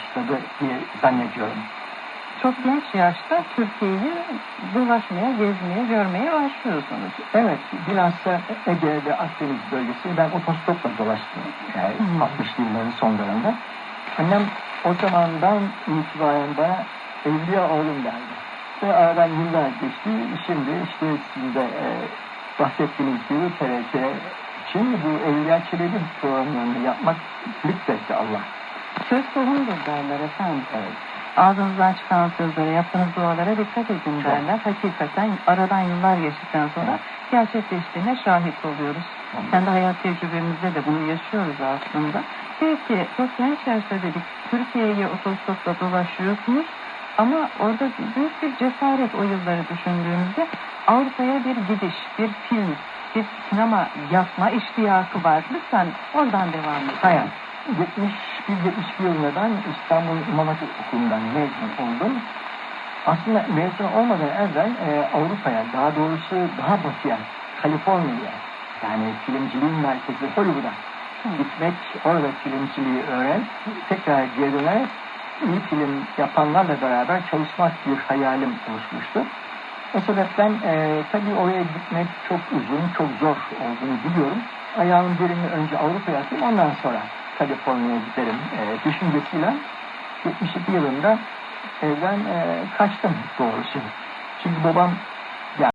başladı diye zannediyorum. Çok genç yaşta Türkiye'yi dolaşmaya, gezmeye, görmeye başlıyorsunuz. Evet, bilhassa Ege ve Akdeniz bölgesini ben otostopla dolaştım. Yani Hmm. 60'lı yılların sonlarında. Annem o zamandan itibaren bana Evliya oğlum derdi. Ve aradan yıllar geçti. Şimdi işte sizin de e, bahsettiğiniz gibi TRT için bu Evliya Çelebi programlarını yapmak lütfetti Allah. Söz tohumdur derler efendim. Evet. Ağzınızdan çıkan sözlere, yaptığınız dualara dikkat edin Çok. derler. Hakikaten aradan yıllar geçtikten sonra Evet. gerçekleştiğine şahit oluyoruz. Tamam. Kendi hayat tecrübemizde de bunu yaşıyoruz aslında. Peki genç yaşta dedik Türkiye'ye otostopla dolaşıyorsunuz ama orada büyük bir cesaret o yılları düşündüğümüzde Avrupa'ya bir gidiş, bir film, bir sinema yapma iştiyakı var. Lütfen oradan devam edin. Hayır. 71-72 yılında ben İstanbul Hatip Okulu'ndan mezun oldum. Aslında mezun olmadan evvel e, Avrupa'ya, daha doğrusu daha batıya, Kaliforniya'ya, yani filmciliğin merkezi Hollywood'a gitmek, orada filmciliği öğren, tekrar geri dönerek iyi film yapanlarla beraber çalışmak bir hayalim oluşmuştu. O sebepten e, tabii oraya gitmek çok uzun, çok zor olduğunu biliyorum. Ayağımın birini önce Avrupa'ya atayım, ondan sonra Kaliforniya'ya giderim e, düşüncesiyle 72 yılında evden e, kaçtım doğrusu. Çünkü babam